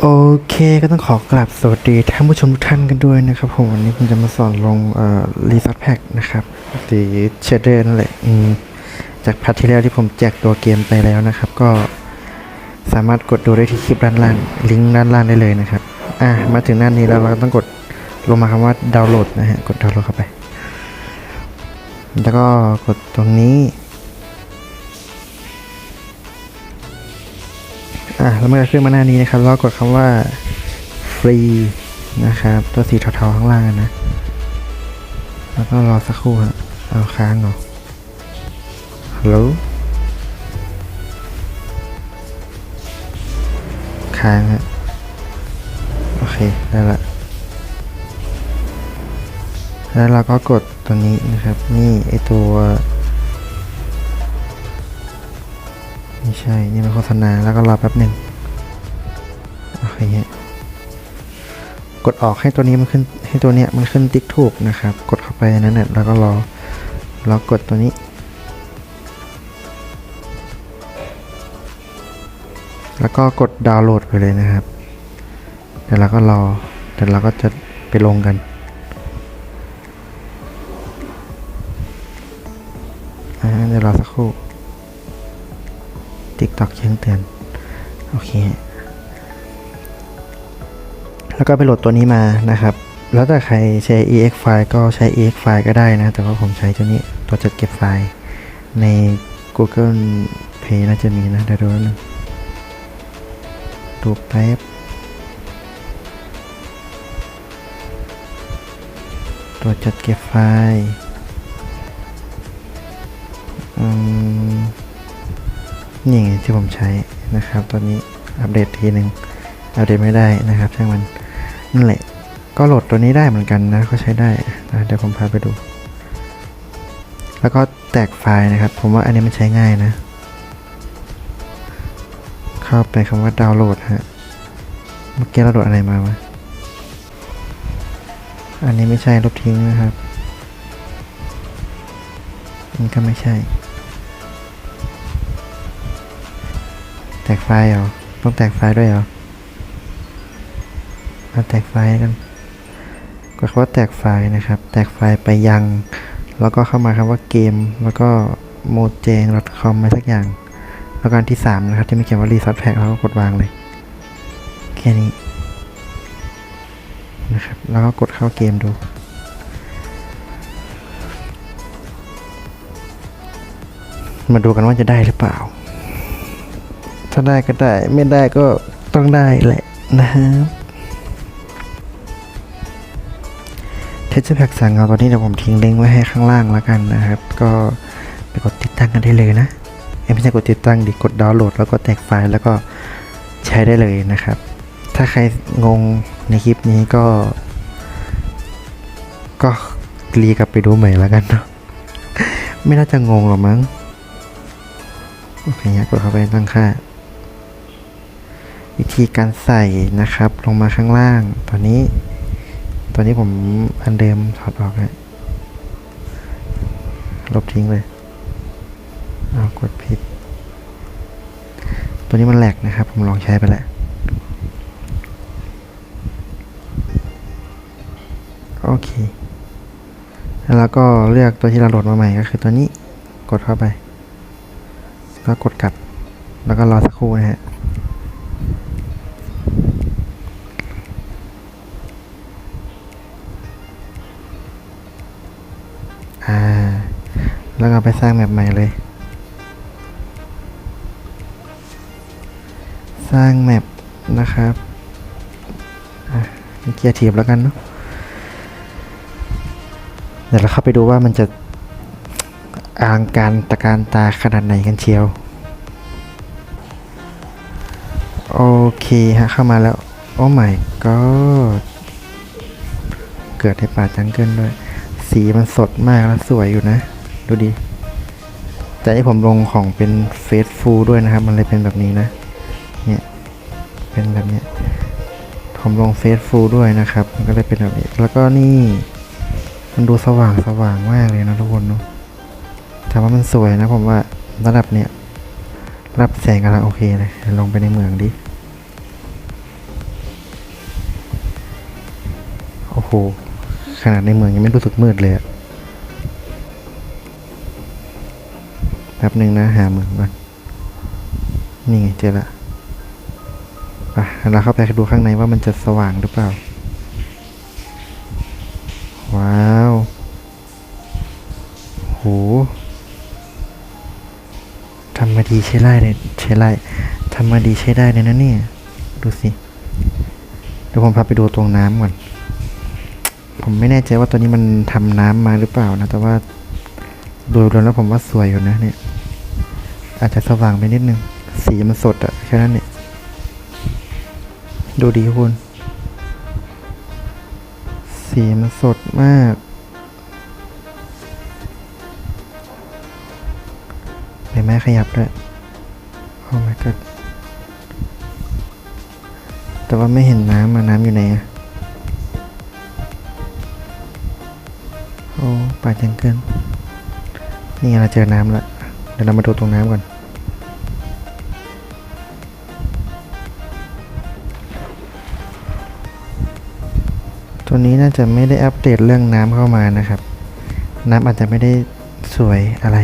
โอเคก็ต้องขอกราบสวัสดีท่านผู้ชมทุกท่านกันด้วยนะครับผมวันนี้ผมจะมาสอนลงเอ่อรีซอสแพ็กนะครับสีเชเดอร์นั่นแหละจากพัทที่แล้วที่ผมแจกตัวเกมไปแล้วนะครับ ก็สามารถกดดูได้ที่คลิปด้านล่างลิงก์ด้านล่างได้เลยนะครับ อะมาถึงหน้านี้แล้วเราต้องกดลงมาคำว่าดาวน์โหลดนะฮะกดดาวน์โหลดเข้าไป แล้วก็กดตรงนี้ อะแล้วเมันก็ขึ้นมาหน้านี้นะครับแล้วก็กดคำว่าฟรีนะครับตัวสีเทาๆข้างล่างนะแล้วก็รอสักครู่ฮะเอาค้างเหรอฮัลโหลค้างฮะโอเคได้ละแล้วเราก็กดตัวนี้นะครับ นี่ไอตัว ไม่ใช่ นี่มันโฆษณาแล้วก็รอแป๊บหนึ่งโอเคฮะกดออกให้ตัวนี้มันขึ้นให้ตัวเนี้ยมันขึ้นติ๊กถูกนะครับ กดเข้าไปในนั้นเนี่ยแล้วก็รอรอกดตัวนี้ แล้วก็กดดาวน์โหลดไปเลยนะครับเดี๋ยวเราก็รอเดี๋ยวเราก็จะไปลงกันอ่าเดี๋ยวรอสักครู่ ติ๊กตอกแจ้งเตือน โอเค แล้วก็ไปโหลดตัวนี้มานะครับ แล้วแต่ใครใช้ ex file ก็ใช้ ex file ก็ได้นะ แต่ว่าผมใช้ตัวนี้ตัวจัดเก็บไฟล์ ใน Google Play น่าจะมีนะเดี๋ยวดูนึงดูแป๊บตัวจัดเก็บไฟล์อืม นี่ไงที่ผมใช้นะครับ ตอนนี้อัปเดตทีหนึ่งอัปเดตไม่ได้นะครับช่างมันนั่นแหละ ก็โหลดตัวนี้ได้เหมือนกันนะก็ใช้ได้นะเดี๋ยวผมพาไปดู แล้วก็แตกไฟล์นะครับ ผมว่าอันนี้มันใช้ง่ายนะ เข้าไปคำว่าดาวน์โหลดฮะเมื่อกี้เราโหลดอะไรมาวะอันนี้ไม่ใช่ลบทิ้งนะครับอันนี้ก็ไม่ใช่ แตกไฟเหรอ ต้องแตกไฟด้วยเหรอมาแตกไฟกันกดคำว่าแตกไฟนะครับ แตกไฟไปยัง แล้วก็เข้ามาคำว่าเกม แล้วก็โมเจง .com อะไรสักอย่าง แล้วก็อันที่ 3 นะครับ ที่ไม่เขียนว่า resource pack แล้วก็กดวางเลย แค่นี้นะครับ แล้วก็กดเข้าเกมดูมาดูกันว่าจะได้หรือเปล่า ถ้าได้ก็ได้ ไม่ได้ก็ต้องได้แหละนะครับเทสแพ็กสั่งเอาตอนนี้เดี๋ยวผมทิ้งลิงก์ไว้ให้ข้างล่างแล้วกันนะครับ ก็ไปกดติดตั้งกันได้เลยนะไม่ใช่กดติดตั้งดิกดดาวน์โหลด แล้วก็แตกไฟล์แล้วก็ใช้ได้เลยนะครับ ถ้าใครงงในคลิปนี้ก็ ก็รีกลับไปดูใหม่แล้วกันเนาะไม่น่าจะงงหรอกมั้งโอเคครับกดเข้าไปตั้งค่า วิธีการใส่นะครับ ลงมาข้างล่าง ตอนนี้ ตอนนี้ผมอันเดิมถอดออกแล้วลบทิ้งเลยเอากดผิด ตัวนี้มันแหลกนะครับ ผมลองใช้ไปแล้วโอเค แล้วก็เลือกตัวที่เราโหลดมาใหม่ก็คือตัวนี้ กดเข้าไป แล้วกดกลับ แล้วก็รอสักครู่นะฮะ แล้วก็ไปสร้างแมปใหม่เลย สร้างแมปนะครับเกียร์ทีบแล้วกันเนาะเดี๋ยวเราเข้าไปดูว่ามันจะอลังการตะการตาขนาดไหนกันเชียว โอเคฮะ เข้ามาแล้ว โอ้ my god เกิดในป่าจังเกิลด้วย สีมันสดมากแล้วสวยอยู่นะ ดูดี แต่ที่ผมลงของเป็นเฟซฟูลด้วยนะครับ มันเลยเป็นแบบนี้นะ เนี่ย เป็นแบบนี้ผมลงเฟซฟูลด้วยนะครับ มันก็เลยเป็นแบบนี้ แล้วก็นี่ มันดูสว่างสว่างมากเลยนะทุกคนเนาะถามว่ามันสวยนะผมว่าระดับเนี้ยรับแสงกำลังโอเคเลยลงไปในเมืองดิ โอ้โห ขนาดในเมืองยังไม่รู้สึกมืดเลยอะ แป๊บหนึ่งนะหาเมืองก่อนนี่ไงเจอละไปเราเข้าไปดูข้างในว่ามันจะสว่างหรือเปล่า ว้าวโหทำมาดีใช้ได้เลยใช้ได้ทำมาดีใช้ได้เลยนะเนี่ย ดูสิ เดี๋ยวผมพาไปดูตรงน้ำก่อน ผมไม่แน่ใจว่าตัวนี้มันทำน้ำมาหรือเปล่านะ แต่ว่า โดยรวมแล้วผมว่าสวยอยู่นะเนี่ย อาจจะสว่างไปนิดนึง สีมันสดอะแค่นั้นเนี่ย ดูดีคุณ สีมันสดมากใบไม้ขยับด้วย โอ้ my god แต่ว่าไม่เห็นน้ำอะน้ำอยู่ไหนอะโอ้ป่าจังเกิน นี่งเราเจอน้ำแล้วเดี๋ยวเรามาดูตรงน้ำก่อน ตัวนี้น่าจะไม่ได้อัปเดตเรื่องน้ำเข้ามานะครับ น้ำอาจจะไม่ได้สวยอะไร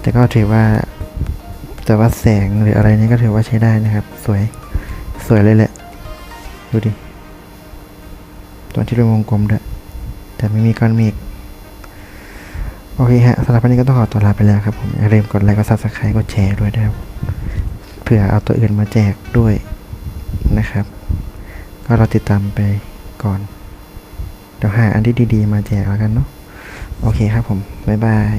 แต่ก็ถือว่า แต่ว่าแสงหรืออะไรนี่ก็ถือว่าใช้ได้นะครับ สวย สวยเลยแหละ ดูดิตัวที่เป็นวงกลมด้วยแต่ไม่มีก้อนเมฆ โอเคฮะสำหรับวันนี้ก็ต้องขอตัวลาไปแล้วครับผมอย่าลืมกดไลค์กดซับสไครต์กดแชร์ด้วยนะครับเผื่อเอาตัวอื่นมาแจกด้วยนะครับ ก็เราติดตามไปก่อน เดี๋ยวหาอันที่ดีๆ มาแจกแล้วกันเนาะโอเคครับผม บ๊ายบาย